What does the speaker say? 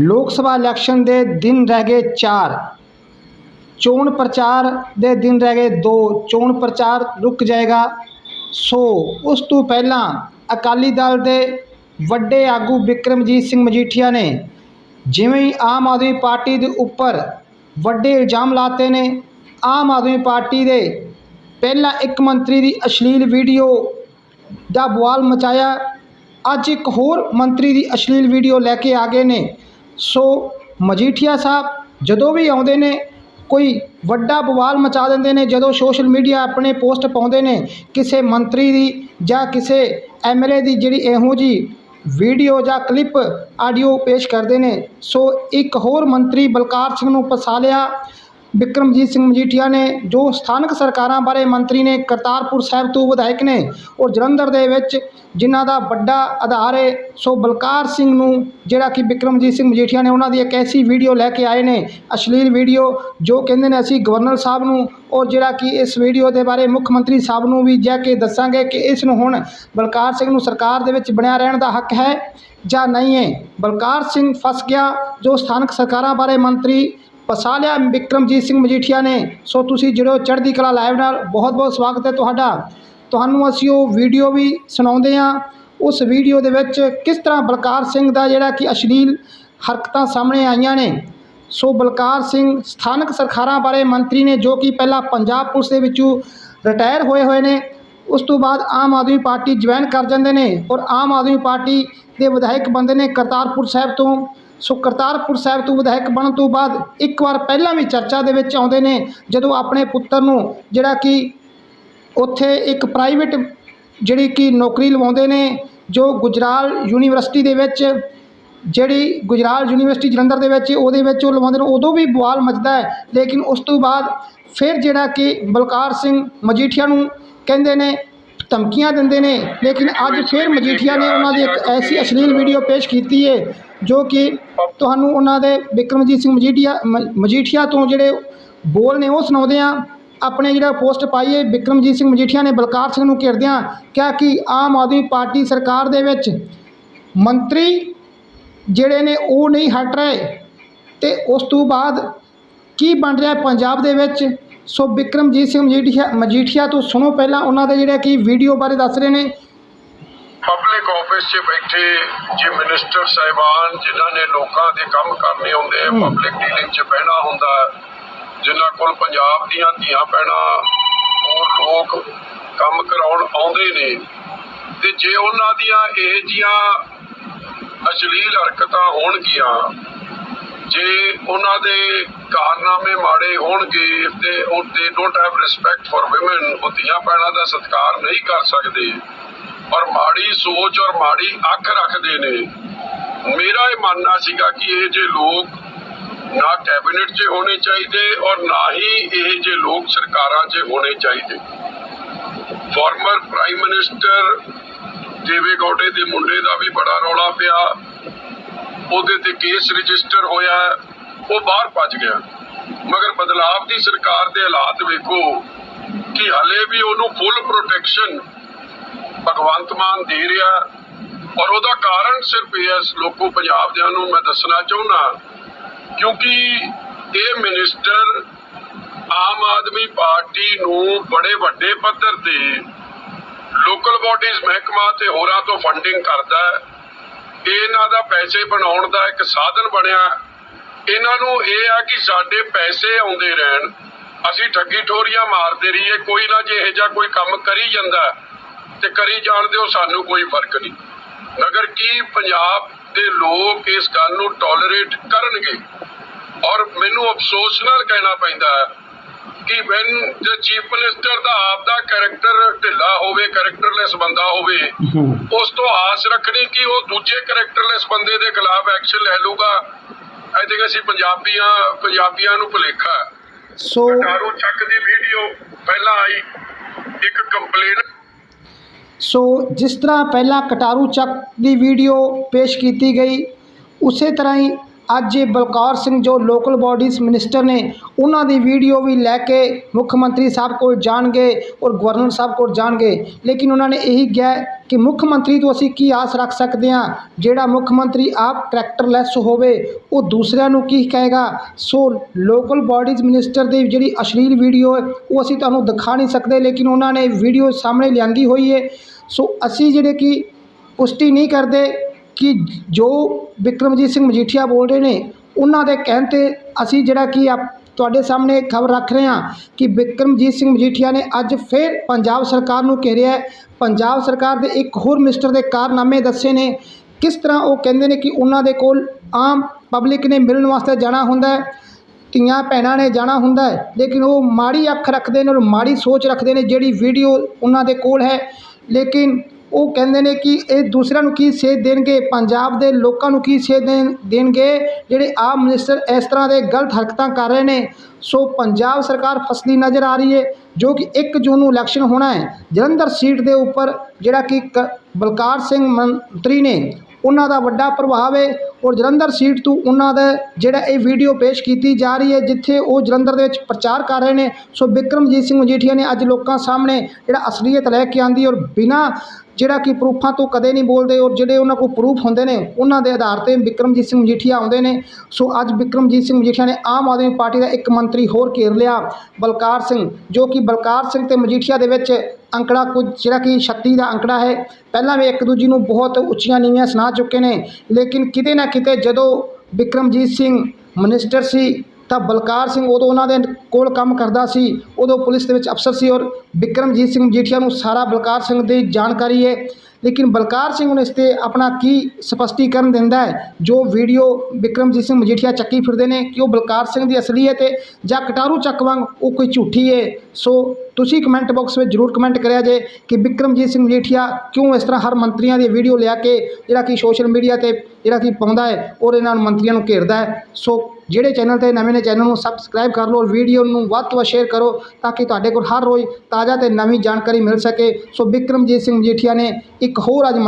ਲੋਕ ਸਭਾ ਇਲੈਕਸ਼ਨ ਦੇ ਦਿਨ ਰਹਿ ਗਏ 4 ਚੋਣ ਪ੍ਰਚਾਰ ਦੇ ਦਿਨ ਰਹਿ ਗਏ 2 ਚੋਣ ਪ੍ਰਚਾਰ ਰੁਕ ਜਾਏਗਾ ਸੋ। ਉਸ ਤੋਂ ਪਹਿਲਾਂ ਅਕਾਲੀ ਦਲ ਦੇ ਵੱਡੇ ਆਗੂ ਬਿਕਰਮਜੀਤ ਸਿੰਘ ਮਜੀਠੀਆ ਨੇ ਜਿਵੇਂ ਹੀ ਆਮ ਆਦਮੀ ਪਾਰਟੀ ਦੇ ਉੱਪਰ ਵੱਡੇ ਇਲਜ਼ਾਮ ਲਾਤੇ ਨੇ, ਆਮ ਆਦਮੀ ਪਾਰਟੀ ਦੇ ਪਹਿਲਾਂ ਇੱਕ ਮੰਤਰੀ ਦੀ ਅਸ਼ਲੀਲ ਵੀਡੀਓ ਦਾ ਬਵਾਲ ਮਚਾਇਆ। ਅੱਜ ਇੱਕ ਹੋਰ ਮੰਤਰੀ ਦੀ ਅਸ਼ਲੀਲ ਵੀਡੀਓ ਲੈ ਕੇ ਆ ਗਏ ਨੇ। ਸੋ ਮਜੀਠੀਆ ਸਾਹਿਬ ਜਦੋਂ ਵੀ ਆਉਂਦੇ ਨੇ, ਕੋਈ ਵੱਡਾ ਬਵਾਲ ਮਚਾ ਦਿੰਦੇ ਨੇ, ਜਦੋਂ ਸੋਸ਼ਲ ਮੀਡੀਆ ਆਪਣੇ ਪੋਸਟ ਪਾਉਂਦੇ ਨੇ, ਕਿਸੇ ਮੰਤਰੀ ਦੀ ਜਾਂ ਕਿਸੇ ਐਮਐਲਏ ਦੀ ਜਿਹੜੀ ਇਹੋ ਜੀ ਵੀਡੀਓ ਜਾਂ ਕਲਿੱਪ ਆਡੀਓ ਪੇਸ਼ ਕਰਦੇ ਨੇ, ਸੋ ਇੱਕ ਹੋਰ ਮੰਤਰੀ ਬਲਕਾਰ ਸਿੰਘ ਨੂੰ ਫਸਾ ਲਿਆ ਬਿਕਰਮਜੀਤ ਸਿੰਘ ਮਜੀਠੀਆ ਨੇ ਜੋ ਸਥਾਨਕ ਸਰਕਾਰਾਂ ਬਾਰੇ ਮੰਤਰੀ ਨੇ ਕਰਤਾਰਪੁਰ ਸਾਹਿਬ ਤੋਂ ਵਿਧਾਇਕ ਨੇ ਔਰ ਜਲੰਧਰ ਦੇ ਵਿੱਚ ਜਿਨ੍ਹਾਂ ਦਾ ਵੱਡਾ ਆਧਾਰ ਹੈ ਸੋ ਬਲਕਾਰ ਸਿੰਘ ਨੂੰ ਜਿਹੜਾ ਕਿ ਬਿਕਰਮਜੀਤ ਸਿੰਘ ਮਜੀਠੀਆ ਨੇ ਉਹਨਾਂ ਦੀ ਇੱਕ ਐਸੀ ਵੀਡੀਓ ਲੈ ਕੇ ਆਏ ਨੇ ਅਸ਼ਲੀਲ ਵੀਡੀਓ ਜੋ ਕਹਿੰਦੇ ਨੇ ਅਸੀਂ ਗਵਰਨਰ ਸਾਹਿਬ ਨੂੰ ਔਰ ਜਿਹੜਾ ਕਿ ਇਸ ਵੀਡੀਓ ਦੇ ਬਾਰੇ ਮੁੱਖ ਮੰਤਰੀ ਸਾਹਿਬ ਨੂੰ ਵੀ ਜਾ ਕੇ ਦੱਸਾਂਗੇ ਕਿ ਇਸ ਨੂੰ ਹੁਣ ਬਲਕਾਰ ਸਿੰਘ ਨੂੰ ਸਰਕਾਰ ਦੇ ਵਿੱਚ ਬਣਿਆ ਰਹਿਣ ਦਾ ਹੱਕ ਹੈ ਜਾਂ ਨਹੀਂ ਹੈ ਬਲਕਾਰ ਸਿੰਘ ਫਸ ਗਿਆ ਜੋ ਸਥਾਨਕ ਸਰਕਾਰਾਂ ਬਾਰੇ ਮੰਤਰੀ ਫਸਾ ਲਿਆ ਬਿਕਰਮਜੀਤ ਸਿੰਘ ਮਜੀਠੀਆ ਨੇ। ਸੋ ਤੁਸੀਂ ਜਿਹੜੋ ਚੜ੍ਹਦੀ ਕਲਾ ਲਾਈਵ ਨਾਲ। ਬਹੁਤ ਬਹੁਤ ਸਵਾਗਤ ਹੈ ਤੁਹਾਡਾ। ਤੁਹਾਨੂੰ ਅਸੀਂ ਉਹ ਵੀਡੀਓ ਵੀ ਸੁਣਾਉਂਦੇ ਹਾਂ। ਉਸ ਵੀਡੀਓ ਦੇ ਵਿੱਚ ਕਿਸ ਤਰ੍ਹਾਂ ਬਲਕਾਰ ਸਿੰਘ ਦਾ ਜਿਹੜਾ ਕਿ ਅਸ਼ਲੀਲ ਹਰਕਤਾਂ ਸਾਹਮਣੇ ਆਈਆਂ ਨੇ। ਸੋ ਬਲਕਾਰ ਸਿੰਘ ਸਥਾਨਕ ਸਰਕਾਰਾਂ ਬਾਰੇ ਮੰਤਰੀ ਨੇ ਜੋ ਕਿ ਪਹਿਲਾਂ ਪੰਜਾਬ ਪੁਲਿਸ ਦੇ ਵਿੱਚੋਂ ਰਿਟਾਇਰ ਹੋਏ ਹੋਏ ਨੇ, ਉਸ ਤੋਂ ਬਾਅਦ ਆਮ ਆਦਮੀ ਪਾਰਟੀ ਜੁਆਇਨ ਕਰ ਜਾਂਦੇ ਨੇ ਔਰ ਆਮ ਆਦਮੀ ਪਾਰਟੀ ਦੇ ਵਿਧਾਇਕ ਬੰਦੇ ਨੇ ਕਰਤਾਰਪੁਰ ਸਾਹਿਬ ਤੋਂ ਸੋ ਕਰਤਾਰਪੁਰ ਸਾਹਿਬ ਤੋਂ ਵਿਧਾਇਕ ਬਣਨ ਤੋਂ ਬਾਅਦ ਇੱਕ ਵਾਰ ਪਹਿਲਾਂ ਵੀ ਚਰਚਾ ਦੇ ਵਿੱਚ ਆਉਂਦੇ ਨੇ, ਜਦੋਂ ਆਪਣੇ ਪੁੱਤਰ ਨੂੰ ਜਿਹੜਾ ਕਿ ਉੱਥੇ ਇੱਕ ਪ੍ਰਾਈਵੇਟ ਜਿਹੜੀ ਕਿ ਨੌਕਰੀ ਲਵਾਉਂਦੇ ਨੇ, ਜੋ ਗੁਜਰਾਲ ਯੂਨੀਵਰਸਿਟੀ ਦੇ ਵਿੱਚ, ਜਿਹੜੀ ਗੁਜਰਾਲ ਯੂਨੀਵਰਸਿਟੀ ਜਲੰਧਰ ਦੇ ਵਿੱਚ, ਉਹਦੇ ਵਿੱਚ ਉਹ ਲਵਾਉਂਦੇ ਨੇ, ਉਦੋਂ ਵੀ ਬਵਾਲ ਮਚਦਾ ਹੈ, ਲੇਕਿਨ ਉਸ ਤੋਂ ਬਾਅਦ ਫਿਰ ਜਿਹੜਾ ਕਿ ਬਲਕਾਰ ਸਿੰਘ ਮਜੀਠੀਆ ਨੂੰ ਕਹਿੰਦੇ ਨੇ, ਧਮਕੀਆਂ ਦਿੰਦੇ ਨੇ, ਲੇਕਿਨ ਅੱਜ ਫਿਰ ਮਜੀਠੀਆ ਨੇ ਉਹਨਾਂ ਦੀ ਇੱਕ ਐਸੀ ਅਸ਼ਲੀਲ ਵੀਡੀਓ ਪੇਸ਼ ਕੀਤੀ ਹੈ ਜੋ ਕਿ ਤੁਹਾਨੂੰ ਉਹਨਾਂ ਦੇ ਬਿਕਰਮਜੀਤ ਸਿੰਘ ਮਜੀਠੀਆ, ਮ- ਮਜੀਠੀਆ ਤੋਂ ਜਿਹੜੇ ਬੋਲ ਨੇ ਉਹ ਸੁਣਾਉਂਦੇ ਆ ਆਪਣੇ ਜਿਹੜਾ ਪੋਸਟ ਪਾਈ ਹੈ ਬਿਕਰਮਜੀਤ ਸਿੰਘ ਮਜੀਠੀਆ ਨੇ ਬਲਕਾਰ ਸਿੰਘ ਨੂੰ ਘੇਰਦਿਆਂ ਕਿਹਾ ਕਿ ਆਮ ਆਦਮੀ ਪਾਰਟੀ ਸਰਕਾਰ ਦੇ ਵਿੱਚ ਮੰਤਰੀ ਜਿਹੜੇ ਨੇ ਉਹ ਨਹੀਂ ਹਟ ਰਹੇ। ਤੇ ਉਸ ਤੋਂ ਬਾਅਦ ਕੀ ਬਣ ਰਿਹਾ ਪੰਜਾਬ ਦੇ ਵਿੱਚ? ਸੋ ਬਿਕਰਮਜੀਤ ਸਿੰਘ ਮਜੀਠੀਆ ਮਜੀਠੀਆ ਤੋਂ ਸੁਣੋ ਪਹਿਲਾਂ ਉਹਨਾਂ ਦੇ ਜਿਹੜੇ ਕਿ ਵੀਡੀਓ ਬਾਰੇ ਦੱਸ ਰਹੇ ਨੇ। ਪਬਲਿਕ ਆਫਿਸ 'ਚ ਬੈਠੇ ਜੇ ਮਿਨਿਸਟਰ ਸਾਹਿਬਾਨ ਜਿਨ੍ਹਾਂ ਨੇ ਲੋਕਾਂ ਦੇ ਕੰਮ ਕਰਨੇ ਹੁੰਦੇ। ਪਬਲਿਕ ਡੀਲਿੰਗ 'ਚ ਬਹਿਣਾ ਹੁੰਦਾ ਜਿਨ੍ਹਾਂ ਕੋਲ ਪੰਜਾਬ ਦੀਆਂ ਧੀਆਂ ਭੈਣਾਂ ਹੋਰ ਲੋਕ ਕੰਮ ਕਰਾਉਣ ਆਉਂਦੇ ਨੇ ਤੇ ਜੇ ਉਹਨਾਂ ਦੀਆਂ ਇਹ ਜੀਆਂ ਅਸ਼ਲੀਲ ਹਰਕਤਾਂ ਹੋਣਗੀਆਂ ਜੇ ਉਹਨਾਂ ਦੇ ਕਾਰਨਾਮੇ ਮਾੜੇ ਹੋਣਗੇ ਤੇ ਉਹ they don't have respect for ਉਹ ਧੀਆਂ ਭੈਣਾਂ ਦਾ ਸਤਿਕਾਰ ਨਹੀਂ ਕਰ ਸਕਦੇ ਔਰ ਮਾੜੀ ਸੋਚ ਔਰ ਮਾੜੀ ਅੱਖ ਰੱਖਦੇ ਨੇ। ਮੇਰਾ ਇਹ ਮੰਨਣਾ ਸੀਗਾ ਕਿ ਇਹ ਜੇ ਲੋਕ ਨਾ ਕੈਬਨਿਟ 'ਚ ਹੋਣੇ ਚਾਹੀਦੇ ਔਰ ਨਾ ਹੀ ਇਹ ਜੇ ਲੋਕ ਸਰਕਾਰਾਂ 'ਚ ਹੋਣੇ ਚਾਹੀਦੇ। ਫਾਰਮਰ ਪ੍ਰਾਈਮ ਮਿਨਿਸਟਰ ਦੇਵੇ ਗੌਡੇ ਦੇ ਮੁੰਡੇ ਦਾ ਵੀ ਬੜਾ ਰੌਲਾ ਪਿਆ। ਉਹਦੇ ਤੇ ਕੇਸ ਰਜਿਸਟਰ ਹੋਇਆ, ਉਹ ਬਾਹਰ ਭੱਜ ਗਿਆ। ਮਗਰ ਬਦਲਾਵ ਦੀ ਸਰਕਾਰ ਦੇ ਹਾਲਾਤ ਵੇਖੋ ਕਿ ਹਲੇ ਵੀ ਉਹਨੂੰ ਫੁੱਲ ਪ੍ਰੋਟੈਕਸ਼ਨ ਭਗਵੰਤ ਮਾਨ ਦੇ ਰਿਹਾ। ਔਰ ਉਹਦਾ ਕਾਰਨ ਸਿਰਫ ਇਹ ਹੈ, ਲੋਕੋ ਪੰਜਾਬ ਦਿਆਂ ਨੂੰ ਮੈਂ ਦੱਸਣਾ ਚਾਹੁੰਦਾ ਕਿਉਂਕਿ ਇਹ ਮਿਨਿਸਟਰ ਆਮ ਆਦਮੀ ਪਾਰਟੀ ਨੂੰ ਬੜੇ ਵੱਡੇ ਪੱਧਰ ਤੇ ਲੋਕਲ ਬਾਡੀਜ਼ ਮਹਿਕਮਾ ਤੇ ਹੋਰਾਂ ਤੋਂ ਫੰਡਿੰਗ ਕਰਦਾ ਹੈ। ਇਹਨਾਂ ਦਾ ਪੈਸੇ ਬਣਾਉਣ ਦਾ ਇੱਕ ਸਾਧਨ ਬਣਿਆ। ਇਹਨਾਂ ਨੂੰ ਇਹ ਆ ਕਿ ਸਾਡੇ ਪੈਸੇ ਆਉਂਦੇ ਰਹਿਣ। ਅਸੀਂ ਠੱਗੀ ਠੋਰੀਆਂ ਮਾਰਦੇ ਰਹੀਏ, ਕੋਈ ਨਾ ਜੇ ਇਹ ਜਿਹਾ ਕੋਈ ਕੰਮ ਕਰੀ ਜਾਂਦਾ। ਤੇ ਕਰੀ ਜਾਣ ਦਿਓ ਸਾਨੂੰ ਕੋਈ ਫ਼ਰਕ ਨਹੀਂ। ਮਗਰ ਕੀ ਪੰਜਾਬ ਦੇ ਲੋਕ ਇਸ ਗੱਲ ਨੂੰ ਟੋਲਰੇਟ ਕਰਨਗੇ? ਔਰ ਮੈਨੂੰ ਅਫਸੋਸ ਨਾਲ ਕਹਿਣਾ ਪੈਂਦਾ ਹੈ ਕਿ ਵੈਨ ਜੇ ਚੀਫ ਮਿਨਿਸਟਰ ਦਾ ਆਪ ਦਾ ਕੈਰੈਕਟਰ ਢਿੱਲਾ ਹੋਵੇ ਕੈਰੈਕਟਰਲੈਸ ਬੰਦਾ ਹੋਵੇ ਉਸ ਤੋਂ ਆਸ ਰੱਖਣੀ ਕਿ ਉਹ ਦੂਜੇ ਕੈਰੈਕਟਰਲੈਸ ਬੰਦੇ ਦੇ ਖਿਲਾਫ ਐਕਸ਼ਨ ਲੈ ਲੂਗਾ ਆਈ ਥਿੰਕ ਅਸੀਂ ਪੰਜਾਬੀਆਂ ਪੰਜਾਬੀਆਂ ਨੂੰ ਭੁਲੇਖਾ ਸੋ ਚੱਕ ਦੀ ਵੀਡੀਓ ਪਹਿਲਾਂ ਆਈ ਇੱਕ ਕੰਪਲੇਨ ਸੋ ਜਿਸ ਤਰ੍ਹਾਂ ਪਹਿਲਾਂ ਕਟਾਰੂ ਚੱਕ ਦੀ ਵੀਡੀਓ ਪੇਸ਼ ਕੀਤੀ ਗਈ, ਉਸੇ ਤਰ੍ਹਾਂ ਹੀ ਅੱਜ ਬਲਕੌਰ ਸਿੰਘ ਜੋ ਲੋਕਲ ਬਾਡੀਜ਼ ਮਿਨਿਸਟਰ ਨੇ, ਉਹਨਾਂ ਦੀ ਵੀਡੀਓ ਵੀ ਲੈ ਕੇ ਮੁੱਖ ਮੰਤਰੀ ਸਾਹਿਬ ਕੋਲ ਜਾਣਗੇ ਔਰ ਗਵਰਨਰ ਸਾਹਿਬ ਕੋਲ ਜਾਣਗੇ। ਲੇਕਿਨ ਉਹਨਾਂ ਨੇ ਇਹੀ ਕਿਹਾ ਕਿ ਮੁੱਖ ਮੰਤਰੀ ਤੋਂ ਅਸੀਂ ਕੀ ਆਸ ਰੱਖ ਸਕਦੇ ਹਾਂ? ਜਿਹੜਾ ਮੁੱਖ ਮੰਤਰੀ ਆਪ ਕਰੈਕਟਰਲੈਸ ਹੋਵੇ, ਉਹ ਦੂਸਰਿਆਂ ਨੂੰ ਕੀ ਕਹੇਗਾ? ਸੋ ਲੋਕਲ ਬਾਡੀਜ਼ ਮਿਨਿਸਟਰ ਦੀ ਜਿਹੜੀ ਅਸ਼ਲੀਲ ਵੀਡੀਓ ਹੈ, ਉਹ ਅਸੀਂ ਤੁਹਾਨੂੰ ਦਿਖਾ ਨਹੀਂ ਸਕਦੇ, ਲੇਕਿਨ ਉਹਨਾਂ ਨੇ ਵੀਡੀਓ ਸਾਹਮਣੇ ਲਿਆਂਦੀ ਹੋਈ ਹੈ। ਸੋ ਅਸੀਂ ਜਿਹੜੇ ਕਿ ਪੁਸ਼ਟੀ ਨਹੀਂ ਕਰਦੇ ਕਿ ਜੋ ਵਿਕਰਮਜੀਤ ਸਿੰਘ ਮਜੀਠੀਆ ਬੋਲ ਰਹੇ ਨੇ, ਉਹਨਾਂ ਦੇ ਕਹਿਣ 'ਤੇ ਅਸੀਂ ਜਿਹੜਾ ਕਿ ਆਪ ਤੁਹਾਡੇ ਸਾਹਮਣੇ ਖਬਰ ਰੱਖ ਰਹੇ ਹਾਂ ਕਿ ਵਿਕਰਮਜੀਤ ਸਿੰਘ ਮਜੀਠੀਆ ਨੇ ਅੱਜ ਫਿਰ ਪੰਜਾਬ ਸਰਕਾਰ ਨੂੰ ਘੇਰਿਆ ਹੈ। ਪੰਜਾਬ ਸਰਕਾਰ ਦੇ ਇੱਕ ਹੋਰ ਮਿਨਿਸਟਰ ਦੇ ਕਾਰਨਾਮੇ ਦੱਸੇ ਨੇ। ਕਿਸ ਤਰ੍ਹਾਂ ਉਹ ਕਹਿੰਦੇ ਨੇ ਕਿ ਉਹਨਾਂ ਦੇ ਕੋਲ ਆਮ ਪਬਲਿਕ ਨੇ ਮਿਲਣ ਵਾਸਤੇ ਜਾਣਾ ਹੁੰਦਾ ਹੈ, ਧੀਆਂ ਭੈਣਾਂ ਨੇ ਜਾਣਾ ਹੁੰਦਾ ਹੈ, ਲੇਕਿਨ ਉਹ ਮਾੜੀ ਅੱਖ ਰੱਖਦੇ ਨੇ ਔਰ ਮਾੜੀ ਸੋਚ ਰੱਖਦੇ ਨੇ ਜਿਹੜੀ ਵੀਡੀਓ ਉਹਨਾਂ ਦੇ ਕੋਲ ਹੈ। ਲੇਕਿਨ ਉਹ ਕਹਿੰਦੇ ਨੇ ਕਿ ਇਹ ਦੂਸਰਿਆਂ ਨੂੰ ਕੀ ਸੇਧ ਦੇਣਗੇ? ਪੰਜਾਬ ਦੇ ਲੋਕਾਂ ਨੂੰ ਕੀ ਸੇਧ ਦੇਣ, ਦੇਣਗੇ? ਜਿਹੜੇ ਆਪ ਮਿਨਿਸਟਰ ਇਸ ਤਰ੍ਹਾਂ ਦੇ ਗਲਤ ਹਰਕਤਾਂ ਕਰ ਰਹੇ ਨੇ। ਸੋ ਪੰਜਾਬ ਸਰਕਾਰ ਫਸਲੀ ਨਜ਼ਰ ਆ ਰਹੀ ਹੈ, ਜੋ ਕਿ 1 ਜੂਨ ਨੂੰ ਇਲੈਕਸ਼ਨ ਹੋਣਾ ਹੈ। ਜਲੰਧਰ ਸੀਟ ਦੇ ਉੱਪਰ ਜਿਹੜਾ ਕਿ ਕ- ਬਲਕਾਰ ਸਿੰਘ ਮੰਤਰੀ ਨੇ ਉਹਨਾਂ ਦਾ ਵੱਡਾ ਪ੍ਰਭਾਵ ਹੈ ਔਰ ਜਲੰਧਰ ਸੀਟ ਤੋਂ ਉਹਨਾਂ ਦਾ ਜਿਹੜਾ ਇਹ ਵੀਡੀਓ ਪੇਸ਼ ਕੀਤੀ ਜਾ ਰਹੀ ਹੈ ਜਿੱਥੇ ਉਹ ਜਲੰਧਰ ਦੇ ਵਿੱਚ ਪ੍ਰਚਾਰ ਕਰ ਰਹੇ ਨੇ। ਸੋ ਬਿਕਰਮਜੀਤ ਸਿੰਘ ਮਜੀਠੀਆ ਨੇ ਅੱਜ ਲੋਕਾਂ ਸਾਹਮਣੇ ਜਿਹੜਾ ਅਸਲੀਅਤ ਲੈ ਕੇ ਆਂਦੀ ਔਰ ਬਿਨਾਂ ਜਿਹੜਾ ਕਿ ਪ੍ਰੂਫਾਂ ਤੋਂ ਕਦੇ ਨਹੀਂ ਬੋਲਦੇ ਔਰ ਜਿਹੜੇ ਉਹਨਾਂ ਕੋਲ ਪ੍ਰੂਫ ਹੁੰਦੇ ਨੇ, ਉਹਨਾਂ ਦੇ ਆਧਾਰ ਤੇ ਬਿਕਰਮਜੀਤ ਸਿੰਘ ਮਜੀਠੀਆ ਆਉਂਦੇ ਨੇ। ਸੋ ਅੱਜ ਬਿਕਰਮਜੀਤ ਸਿੰਘ ਮਜੀਠੀਆ ਨੇ ਆਮ ਆਦਮੀ ਪਾਰਟੀ ਦਾ ਇੱਕ ਮੰਤਰੀ ਹੋਰ ਘੇਰ ਲਿਆ, ਬਲਕਾਰ ਸਿੰਘ, ਜੋ ਕਿ ਬਲਕਾਰ ਸਿੰਘ ਤੇ ਮਜੀਠੀਆ ਦੇ ਵਿੱਚ ਅੰਕੜਾ ਕੁਝ ਜਿਹੜਾ ਕਿ 36 ਦਾ ਅੰਕੜਾ ਹੈ। ਪਹਿਲਾਂ ਵੀ ਇੱਕ ਦੂਜੀ ਨੂੰ ਬਹੁਤ ਉੱਚੀਆਂ ਨੀਵੀਆਂ ਸੁਣਾ ਚੁੱਕੇ ਨੇ, ਲੇਕਿਨ ਕਿਤੇ ਨਾ ਕਿਤੇ ਜਦੋਂ ਬਿਕਰਮਜੀਤ ਸਿੰਘ ਮਿਨਿਸਟਰ ਸੀ ਤਾਂ ਬਲਕਾਰ ਸਿੰਘ ਉਦੋਂ ਉਹਨਾਂ ਦੇ ਕੋਲ ਕੰਮ ਕਰਦਾ ਸੀ, ਉਦੋਂ ਪੁਲਿਸ ਦੇ ਵਿੱਚ ਅਫਸਰ ਸੀ ਔਰ ਬਿਕਰਮਜੀਤ ਸਿੰਘ ਮਜੀਠੀਆ ਨੂੰ ਸਾਰਾ ਬਲਕਾਰ ਸਿੰਘ ਦੀ ਜਾਣਕਾਰੀ ਹੈ। ਲੇਕਿਨ ਬਲਕਾਰ ਸਿੰਘ ਹੁਣ ਇਸ 'ਤੇ ਆਪਣਾ ਕੀ ਸਪਸ਼ਟੀਕਰਨ ਦਿੰਦਾ ਹੈ? ਜੋ ਵੀਡੀਓ ਬਿਕਰਮਜੀਤ ਸਿੰਘ ਮਜੀਠੀਆ ਚੱਕੀ ਫਿਰਦੇ ਨੇ ਕਿ ਉਹ ਬਲਕਾਰ ਸਿੰਘ ਦੀ ਅਸਲੀਅਤ ਹੈ ਜਾਂ ਕਟਾਰੂ ਚੱਕ ਵਾਂਗ ਉਹ ਕੋਈ ਝੂਠੀ ਹੈ। ਸੋ ਤੁਸੀਂ ਕਮੈਂਟ ਬਾਕਸ ਵਿੱਚ ਜਰੂਰ ਕਮੈਂਟ ਕਰਿਆ ਜੇ ਕਿ ਬਿਕਰਮਜੀਤ ਸਿੰਘ ਮਜੀਠੀਆ ਕਿਉਂ ਇਸ ਤਰ੍ਹਾਂ ਹਰ ਮੰਤਰੀਆਂ ਦੀ ਵੀਡੀਓ ਲਿਆ ਕੇ ਜਿਹੜਾ ਕਿ ਸੋਸ਼ਲ ਮੀਡੀਆ ਤੇ ਜਿਹੜਾ ਕਿ ਪਾਉਂਦਾ ਹੈ ਔਰ ਇਹਨਾਂ ਨੂੰ ਮੰਤਰੀਆਂ ਨੂੰ ਘੇਰਦਾ ਹੈ। ਸੋ ਜਿਹੜੇ ਚੈਨਲ ਤੇ ਨਵੇਂ ਨੇ ਚੈਨਲ ਨੂੰ ਸਬਸਕ੍ਰਾਈਬ ਕਰ ਲਓ ਔਰ ਵੀਡੀਓ ਨੂੰ ਵੱਧ ਤੋਂ ਵੱਧ ਸ਼ੇਅਰ ਕਰੋ ਤਾਂ ਕਿ ਤੁਹਾਡੇ ਕੋਲ ਹਰ ਰੋਜ਼ ਤਾਜ਼ਾ ਤੇ ਨਵੀਂ ਜਾਣਕਾਰੀ ਮਿਲ ਸਕੇ। ਸੋ ਬਿਕਰਮਜੀਤ ਸਿੰਘ ਮਜੀਠੀਆ ਨੇ ਇੱਕ ਹੋਰ ਅੱਜ